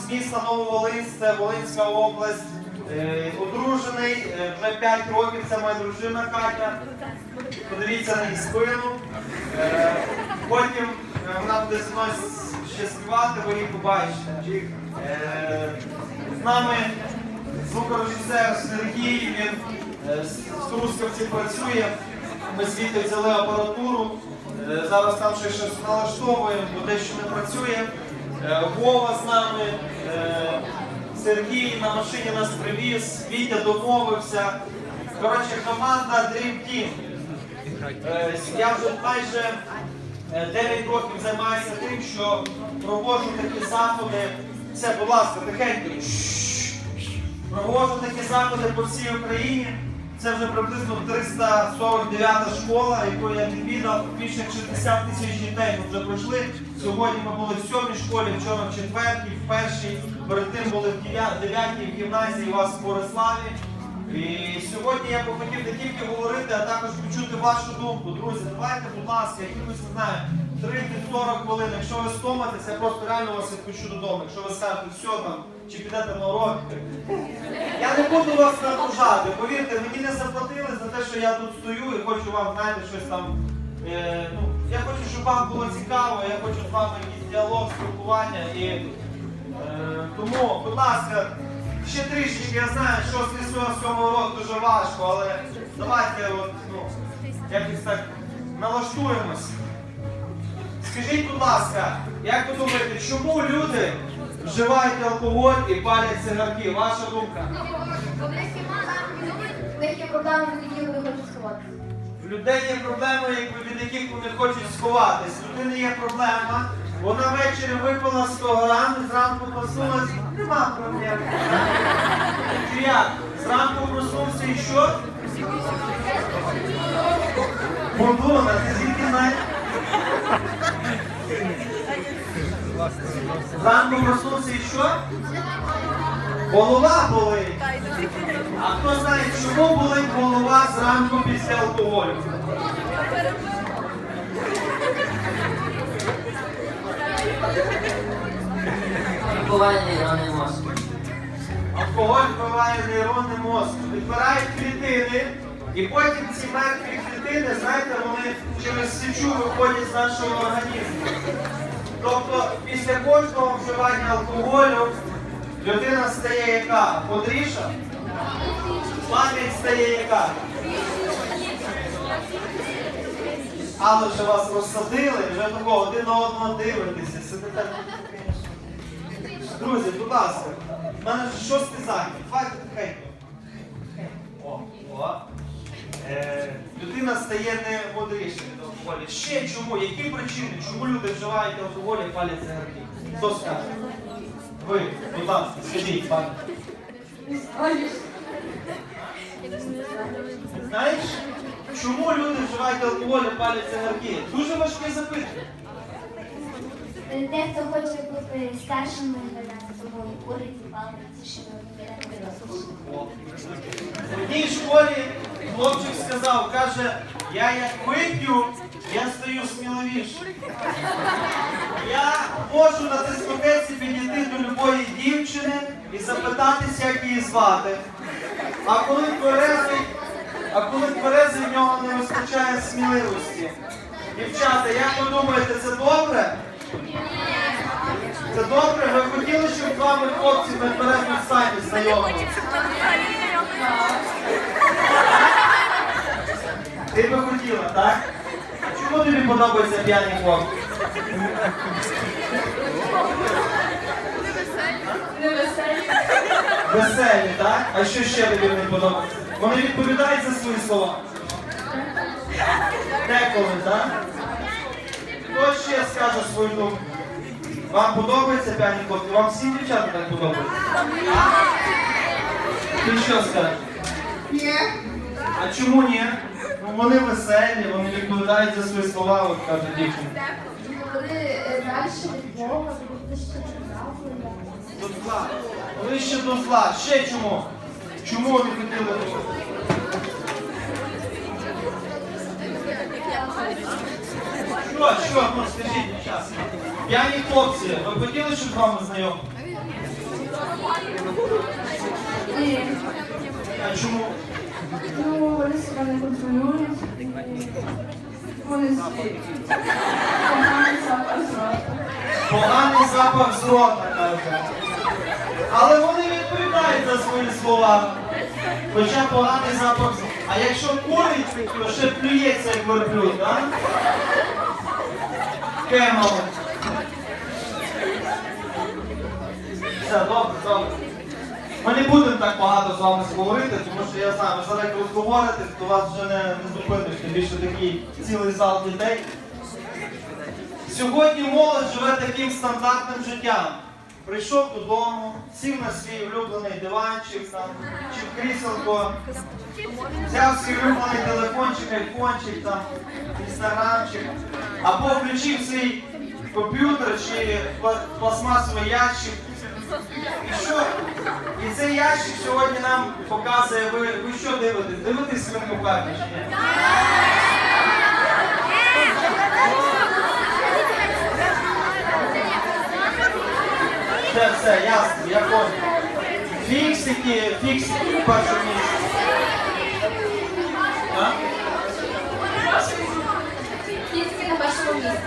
з міста Нововолинськ, це Волинська область. Е, Одружений вже 5 років, це моя дружина Катя. Подивіться на її спину. Е, Потім е, вона буде зі мною ще співати, ви її побачите. З нами звукорежисер Сергій, він з Трускавці працює. Ми звідти взяли апаратуру. Зараз там ще щось налаштовуємо, бо дещо не працює. Е, Вова з нами, е, Сергій на машині нас привіз, Вітя домовився. Коротше, команда Dream Team. Е, Я вже майже е, 9 років займаюся тим, що проводжу такі заходи. Все, будь ласка, тихенько. Шшш. Проводжу такі заходи по всій Україні. Це вже приблизно 349 школа, яку я відвідав. Більше як 60 тисяч дітей вже пройшли. Сьогодні ми були в сьомій школі, вчора в четвертій, в першій. Перед тим були в дев'я- дев'ятій в гімназії у вас в Бориславі. І сьогодні я би хотів не тільки говорити, а також почути вашу думку. Друзі, давайте, будь ласка, якихось не знаю, 30-40 хвилин. Якщо ви стомитеся, я просто реально вас відпущу додому. Якщо ви скажете, все там, чи підете на уроки. Я не буду вас напружати. Повірте, мені не заплатили за те, що я тут стою і хочу вам, знаєте, щось там. Е, ну, я хочу, щоб вам було цікаво, я хочу з вами якийсь діалог, спілкування і. Е, тому, будь ласка, ще трішечки, я знаю, що з 7 року дуже важко, але давайте от, ну, якось так налаштуємось. Скажіть, будь ласка, як ви думаєте, чому люди вживають алкоголь і палять цигарки? Ваша думка? Є проблеми, від яких вони хочуть сховатися. Людей є проблеми, якби, від яких вони хочуть сховатись. В людини є проблема. Вона ввечері випила 100 грам, і зранку проснулась, нема проблем. Чи як? Зранку проснувся і що? Мордона, ти звідки знаєш? Зранку проснувся і що? Голова болить. Хто знає, чому болить голова зранку після алкоголю? Буває нейронний мозок. Алкоголь вбиває нейрони мозку, відбирають клітини, і потім ці мертві клітини, знаєте, вони через січу виходять з нашого організму. Тобто після кожного вживання алкоголю людина стає яка? Бодріша? Пам'ять стає яка? Але вже вас розсадили, вже такого один на одного дивитеся, сидите. Друзі, будь ласка, в мене вже шостий захід. Давайте тихенько. О, о. Е, людина стає не бодріше від алкоголю. Ще чому? Які причини? Чому люди вживають алкоголь і палять цигарки? Хто скаже? Ви, будь ласка, скажіть, пане. Знаєш, чому люди вживають алкоголь і палять цигарки? Дуже важке запитання. Дехто хоче бути старшим курить і палить, що не В одній школі хлопчик сказав, каже, я як вип'ю, я стаю сміливішим. Я можу на дискотеці підійти до любої дівчини і запитатися, як її звати. А коли тверезий, а коли тверезий в нього не вистачає сміливості. Дівчата, як ви думаєте, це добре? Це добре? Ви хотіли, щоб з вами хлопці на тверезому стані знайомилися? Ти би хотіла, так? Чому тобі подобається п'яні хлопці? Веселі, так? А що ще тобі не подобається? Вони відповідають за свої слова. Деколи, так? Хто ще скаже свою думку? Вам подобається п'яні хлопці? Вам всі дівчата так подобаються? Ти що скажеш? Ні. А чому ні? Ну вони веселі, вони відповідають за свої слова, от кажуть дівчина. Вони далі від Бога, вони ще. До зла. Ближче до зла. Ще чому? Чому вони хотіли? Що, що, ну скажіть час. П'яні хлопці, ви хотіли, щоб з вами знайомі? Ні. А чому? Ну, вони себе не контролюють. Вони всі поганий запах з. Поганий запах з каже. Але вони відповідають за свої слова. Хоча поганий запах з А якщо курить, то ще плюється як верблюд, так? Кемало. Все, добре, добре. Ми не будемо так багато з вами говорити, тому що я знаю, ви зараз розговорите, то вас вже не, не зупиниш, тим більше такий цілий зал дітей. Сьогодні молодь живе таким стандартним життям. Прийшов додому, сів на свій улюблений диванчик там, чи в кріселко, взяв свій улюблений телефончик, айфончик, там, інстаграмчик, або включив свій комп'ютер чи пластмасовий ящик. І що? І цей ящик сьогодні нам показує, ви, ви що дивитесь? Дивитесь свинку певні? Все, все, ясно, я понял. Фіксики, фіксики в першому місці. А? Фіксики на першому місці.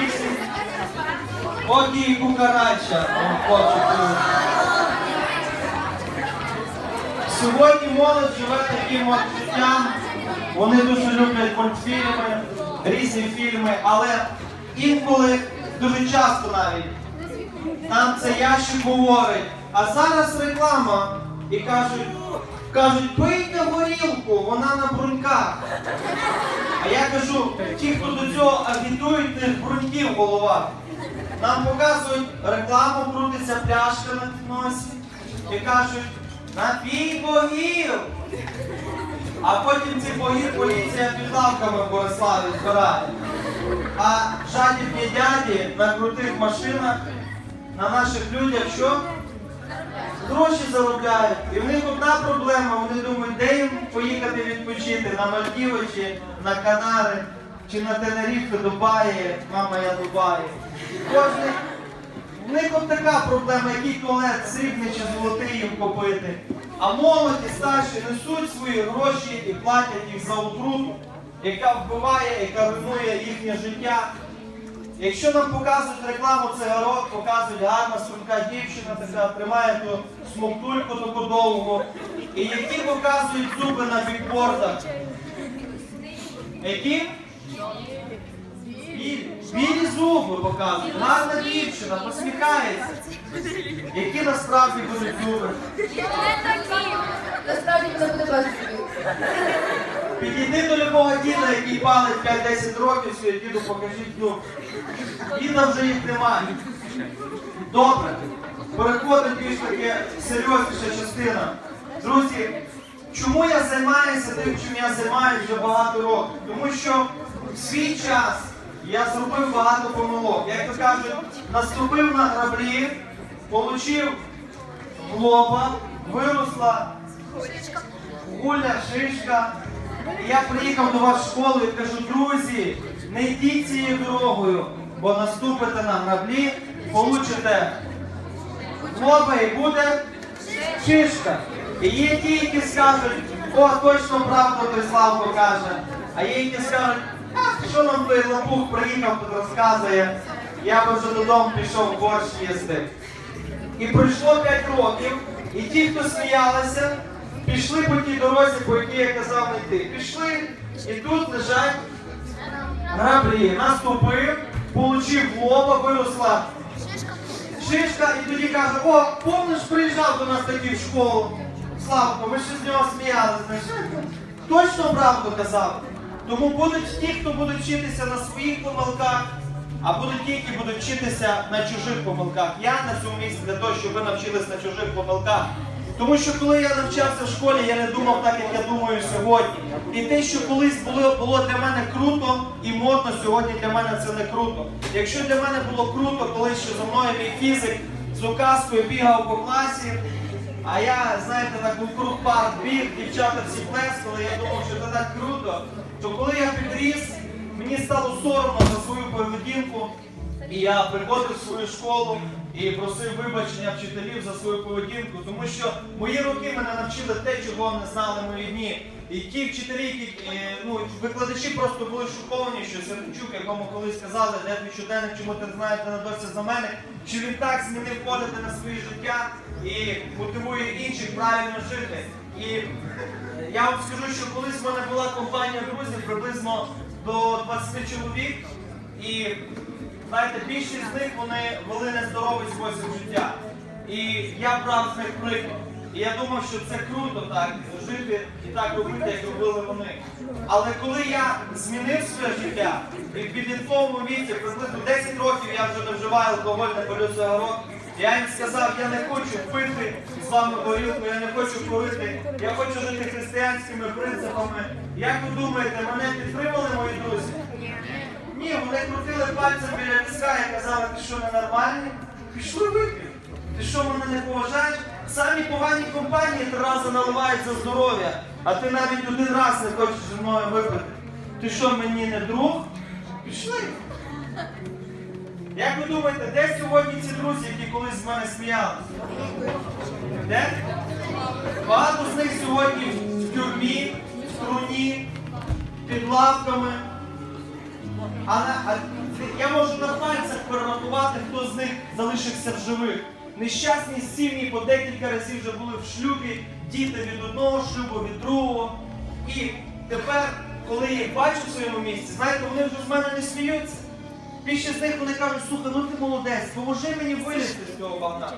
Фіксики. Окі кукарача. О, ну. Сьогодні молодь живе таким от життям. Вони дуже люблять мультфільми, різні фільми, але інколи, дуже часто навіть, нам це ящик говорить, а зараз реклама. І кажуть, кажуть, пийте горілку, вона на бруньках. А я кажу, ті, хто до цього агітують, тих бруньків в головах. Нам показують рекламу, крутиться пляшка на підносі і кажуть, напій богів. А потім ці боги поліція під лавками в Бориславі збирає. А жадібні дяді на крутих машинах на наших людях що? Гроші заробляють. І в них одна проблема, вони думають, де їм поїхати відпочити на Мальдіви чи на Канари, чи на Тенеріфе, Дубаї, мама я Дубаї. І в них от така проблема, який туалет срібний чи золотий їм купити. А молоді старші несуть свої гроші і платять їх за отруту, яка вбиває, яка руйнує їхнє життя. Якщо нам показують рекламу цигарок, показують гарна струнка дівчина, така тримає ту смоктульку таку довгу, і які показують зуби на бікбордах. Які? Білі. Білі зуби показують. Гарна дівчина, посміхається. Які насправді будуть зуби? Насправді вона буде пластикою. Підійди до любого діда, який палить 5-10 років, свій діду покажіть зуб. Діда вже їх немає. Добре. Переходимо більш таке серйозніша частина. Друзі, чому я займаюся тим, чим я займаюся вже багато років? Тому що в свій час я зробив багато помилок. Як то кажуть, наступив на граблі, отримав в лоба, виросла гуля, шишка. І я приїхав до вас в школу і кажу, друзі, не йдіть цією дорогою, бо наступите на граблі, получите лоба і буде шишка. І є ті, які скажуть, о, точно правду Славко каже. А є, які скажуть, що нам той лопух приїхав, тут розказує, я би вже додому пішов борщ їсти. І пройшло 5 років, і ті, хто сміялися, пішли по тій дорозі, по якій я казав не йти. Пішли, і тут лежать граблі. Наступив, получив лоба, виросла шишка, і тоді каже, о, помниш, приїжджав до нас такий в школу. Славко, ми ще з нього сміялися. Точно правду казав. Тому будуть ті, хто будуть вчитися на своїх помилках, а будуть ті, які будуть вчитися на чужих помилках. Я на цьому місці для того, щоб ви навчились на чужих помилках. Тому що коли я навчався в школі, я не думав так, як я думаю сьогодні. І те, що колись було, було для мене круто і модно, сьогодні для мене це не круто. Якщо для мене було круто, коли ще за мною мій фізик з указкою бігав по класі, а я, знаєте, у круг парк біг, дівчата всі плескали, я думав, що це так круто. То коли я підріс, мені стало соромно за свою поведінку, і я приходив в свою школу, і просив вибачення вчителів за свою поведінку, тому що мої роки мене навчили те, чого не знали мої дні. І ті вчителі, які е, ну, викладачі просто були шоковані, що Сердючук, якому колись сказали, де твій щоденник, чому ти не знаєш, де надався за мене, що він так змінив погляди на своє життя і мотивує інших правильно жити. І я вам скажу, що колись в мене була компанія друзів приблизно до 20 чоловік, і знаєте, більшість з них вони вели нездоровий спосіб життя. І я брав них приклад. І я думав, що це круто так жити і так робити, як робили вони. Але коли я змінив своє життя, і в підлітковому віці, приблизно 10 років я вже не вживаю алкоголь, не палю цигарок, я їм сказав, я не хочу пити з вами горілку, я не хочу курити, я хочу жити християнськими принципами. Як ви думаєте, мене підтримали мої друзі? Ні, вони крутили пальцем біля візка і казали, ти що ненормальний? Пішли вип'ємо. Ти що мене не поважаєш? Самі погані компанії три рази за здоров'я, а ти навіть один раз не хочеш зі мною випити. Ти що мені не друг? Пішли. Як ви думаєте, де сьогодні ці друзі, які колись з мене сміялися? Де? Багато з них сьогодні в тюрмі, в труні, під лавками. А, а я можу на пальцях перерахувати, хто з них залишився в живих. Нещасні сім'ї по декілька разів вже були в шлюбі, діти від одного шлюбу, від другого. І тепер, коли я їх бачу в своєму місці, знаєте, вони вже з мене не сміються. Більшість з них вони кажуть, слухай, ну ти молодець, поможи мені вилізти з цього багна.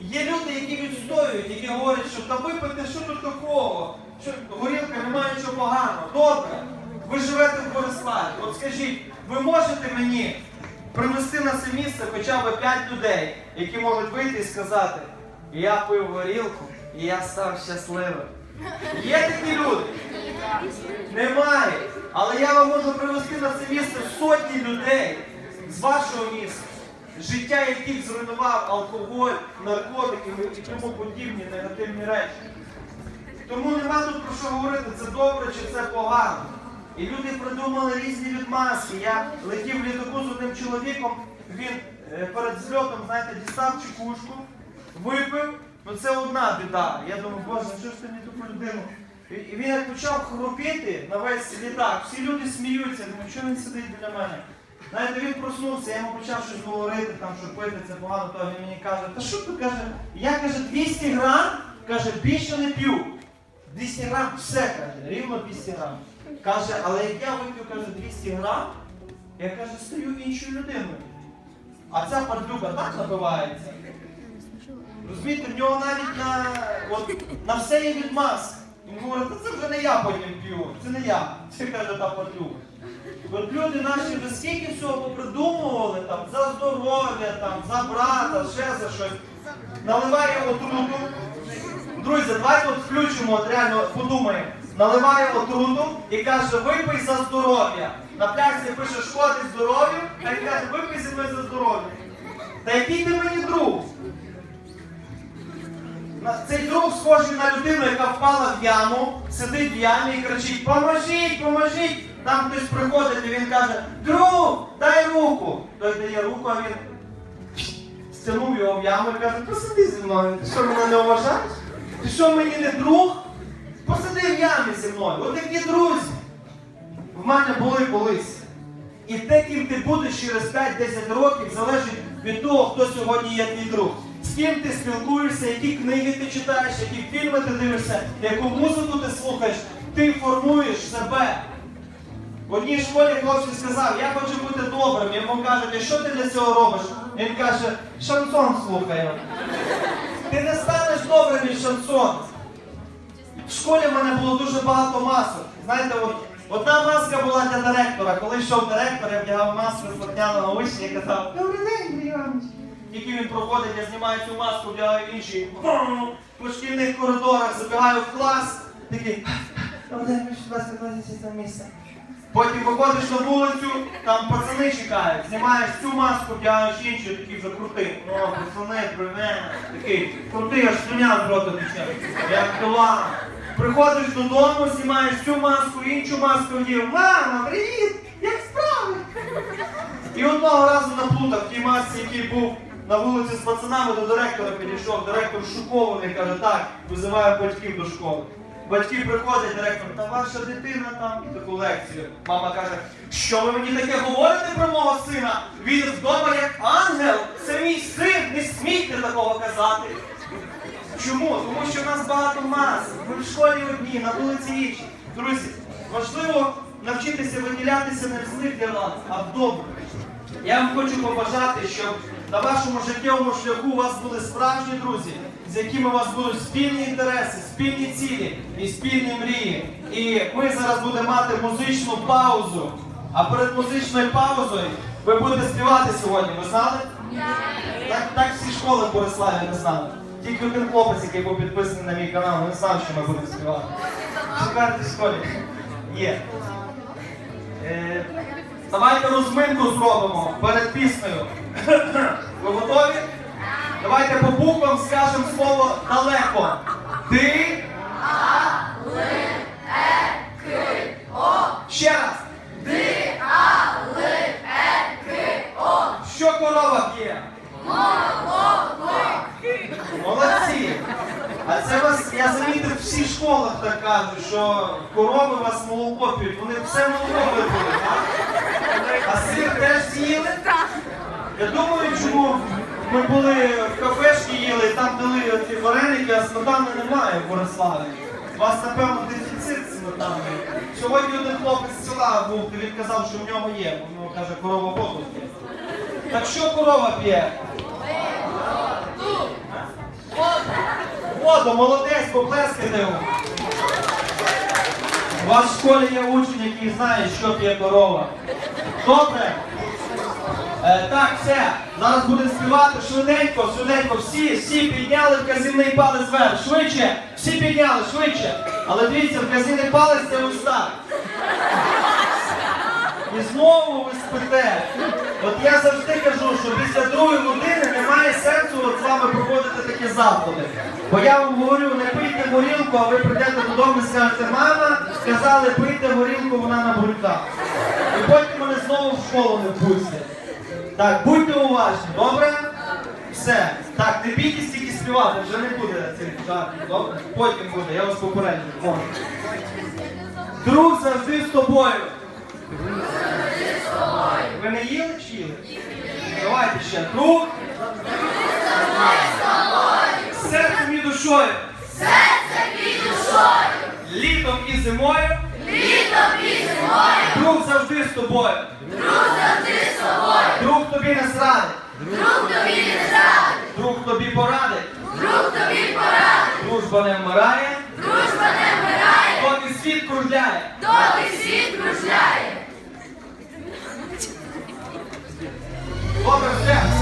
Є люди, які відстоюють, які говорять, що та випити, що тут такого? Що горілка немає нічого поганого. Добре, ви живете в Бориславі. От скажіть, ви можете мені привести на це місце хоча б 5 людей, які можуть вийти і сказати, я пив горілку і я став щасливим. Є такі люди? Немає. Але я вам можу привести на це місце сотні людей з вашого міста, життя яких зруйнував алкоголь, наркотики і тому подібні негативні речі. Тому нема тут про що говорити, це добре чи це погано. І люди придумали різні відмазки. Я летів в літаку з одним чоловіком, він е, перед зльотом, знаєте, дістав чекушку, випив. Ну це одна біда. Я думаю, боже, що ж ти мені таку людину? І він як почав хропіти на весь літак, всі люди сміються, думаю, що він сидить біля мене. Знаєте, він проснувся, я йому почав щось говорити, там, що пити це погано, то він мені каже, та що ти каже, я каже, 200 грам, каже, більше не п'ю. 200 грам, все каже, рівно 200 грам. Каже, але як я вип'ю, каже, 200 грам, я каже, стаю іншою людиною. А ця падлюка так напивається. Розумієте, в нього навіть на, от, на все є відмазка. Він говорить, це вже не я потім п'ю, це не я. Це каже та падлюка. От люди наші вже скільки всього попридумували там, за здоров'я, там, за брата, ще за щось. Наливає отруту. Друзі, давайте от включимо, от реально подумаємо. Наливає отруту і каже, випий за здоров'я. На плясі пише шкодить здоров'ю, а він каже, випий зі мною за здоров'я. Та який ти мені друг? Цей друг схожий на людину, яка впала в яму, сидить в ямі і кричить: Поможіть, поможіть! Там хтось приходить і він каже, друг, дай руку. Той дає руку, а він стягнув його в яму і каже, посиди зі мною. Ти що мене не вважаєш? Ти що мені не друг? Посиди в ямі зі мною. От такі друзі. В мене були колись. І те, ким ти будеш через 5-10 років, залежить від того, хто сьогодні є твій друг. З ким ти спілкуєшся, які книги ти читаєш, які фільми ти дивишся, яку музику ти слухаєш, ти формуєш себе. В одній школі хлопець сказав, я хочу бути добрим. Йому кажуть, що ти для цього робиш? Він каже, шансон слухаю. Ти не станеш добрим від шансону. В школі в мене було дуже багато масок. Знаєте, от, одна маска була для директора. Коли йшов директор, я вдягав маску слухняну на вишні і казав, добрий день, Андрій Іванович». Тільки він проходить, я знімаю цю маску, вдягаю інші. По шкільних коридорах забігаю в клас, такий, будь ласка, кладіть на місце. Потім виходиш на вулицю, там пацани чекають, знімаєш цю маску, вдягаєш іншу, такий крутий. О, пацани, привет. Такий крутий, аж слюня з рота тече. Як пила. Приходиш додому, знімаєш цю маску, іншу маску вдів. Мама, привіт! Як справи? І одного разу наплутав в тій масці, який був на вулиці з пацанами до директора підійшов. Директор шокований, каже, так, визиваю батьків до школи. Батьки приходять, директор, та ваша дитина там і таку лекцію. Мама каже, що ви мені таке говорите про мого сина? Він вдома як ангел, це мій син, не смійте такого казати. Чому? Тому що в нас багато мас. Ми в школі одні, на вулиці інші. Друзі, важливо навчитися виділятися не в злих вас, а в добрих. Я вам хочу побажати, щоб на вашому життєвому шляху у вас були справжні друзі, з якими у вас будуть спільні інтереси, спільні цілі і спільні мрії. І ми зараз будемо мати музичну паузу. А перед музичною паузою ви будете співати сьогодні, ви знали? Так, так всі школи в Бориславі не знали. Тільки один хлопець, який був підписаний на мій канал, не знав, що ми будемо співати. В четвертій школі. Є. Е, давайте розминку зробимо перед піснею. Ви готові? Давайте по буквам скажемо слово далеко. Ти. А, Л, Е, К, О. Ще раз. Ди, А, Л, Е, К, О. Що корова п'є? Молодці! А це вас, я замітив, в всіх школах так кажуть, що корови вас молоко п'ють, вони все молоко випили, так? А сир теж з'їли? Я думаю, чому ми були в кафешці їли, там дали ці вареники, а сметани немає в Бориславі. У вас, напевно, дефіцит сметани. Сьогодні один хлопець з села був, він казав, що в нього є. Воно каже, корова воду п'є. Так що корова п'є? Воду, молодець, поплескайте йому. У вас в школі є учень, який знає, що п'є корова. Добре? Е, так, все. Зараз будемо співати швиденько, швиденько. Всі, всі підняли вказівний палець вверх. Швидше. Всі підняли, швидше. Але дивіться, вказівний палець це ось так. І знову ви спите. От я завжди кажу, що після другої години немає сенсу от з вами проводити такі заходи. Бо я вам говорю, не пийте горілку, а ви прийдете додому і скажете, мама, сказали, пийте горілку, вона на бурках. І потім мене знову в школу не пустять. Так, будьте уважні, добре? Все. Так, не бійтесь тільки співати, вже не буде цих жартів, добре? Потім буде, я вас попереджу. Може. Друг завжди з тобою. Ви не їли чи їли? Давайте ще. Друг. Серцем і душою. Серцем і душою. Літом і зимою. Літом і зимою. Друг завжди з тобою. Друг завжди з тобою. Друг тобі не зрадить. Друг тобі не зрадить. Друг тобі порадить. Друг тобі порадить. Дружба не вмирає. Дружба не вмирає. Доки світ кружляє. Добре, все.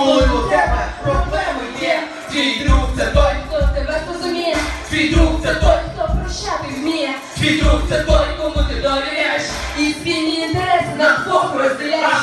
Коли у тебе проблеми є, твій друг це той, хто тебе розуміє, твій друг це той, хто прощати вміє, твій друг це той, кому ти довіряєш, і спільні інтереси на двох розділяєш.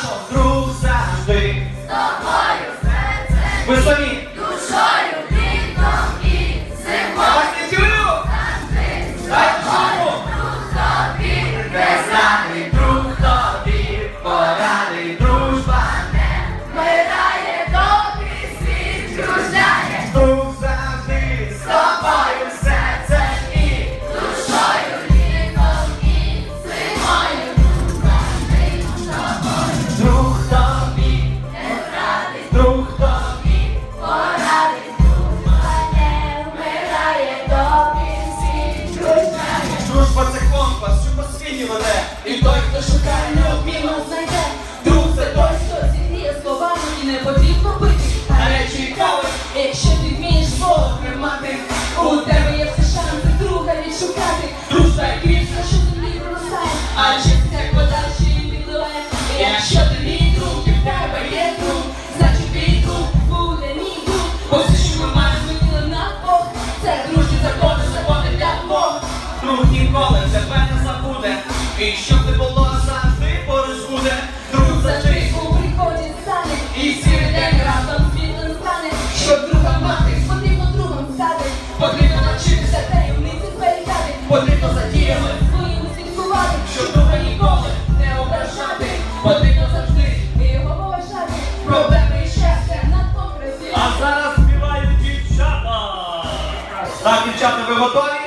Так, дівчата, ви готові?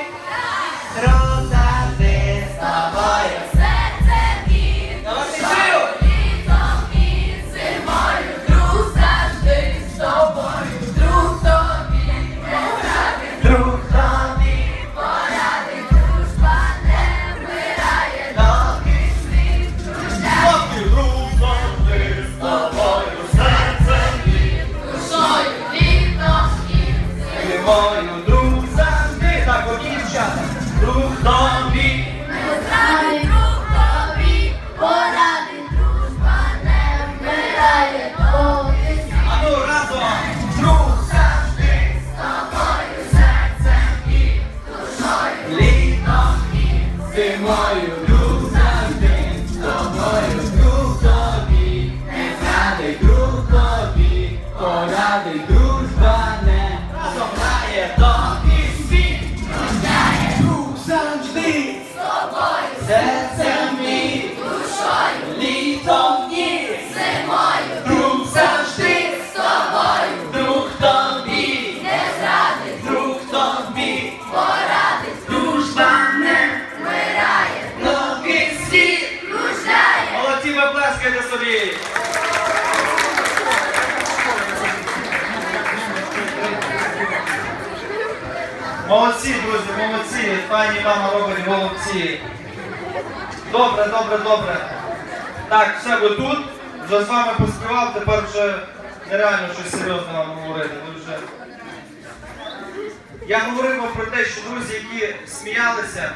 Так! Молодці, друзі, молодці. Пані мама робить молодці. Добре, добре, добре. Так, все ви тут. Вже з вами поспівав, тепер вже нереально щось серйозне вам говорити. Ви вже... Я говорив вам про те, що друзі, які сміялися,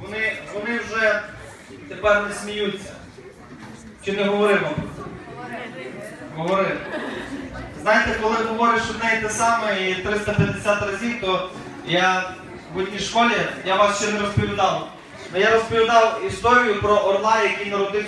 вони вони вже тепер не сміються. Чи не говорив вам? Говорив. Знаєте, коли говориш одне і те саме і 350 разів, то я в одній школі я вас ще не розповідав. Ну, я розповідав історію про орла, який народився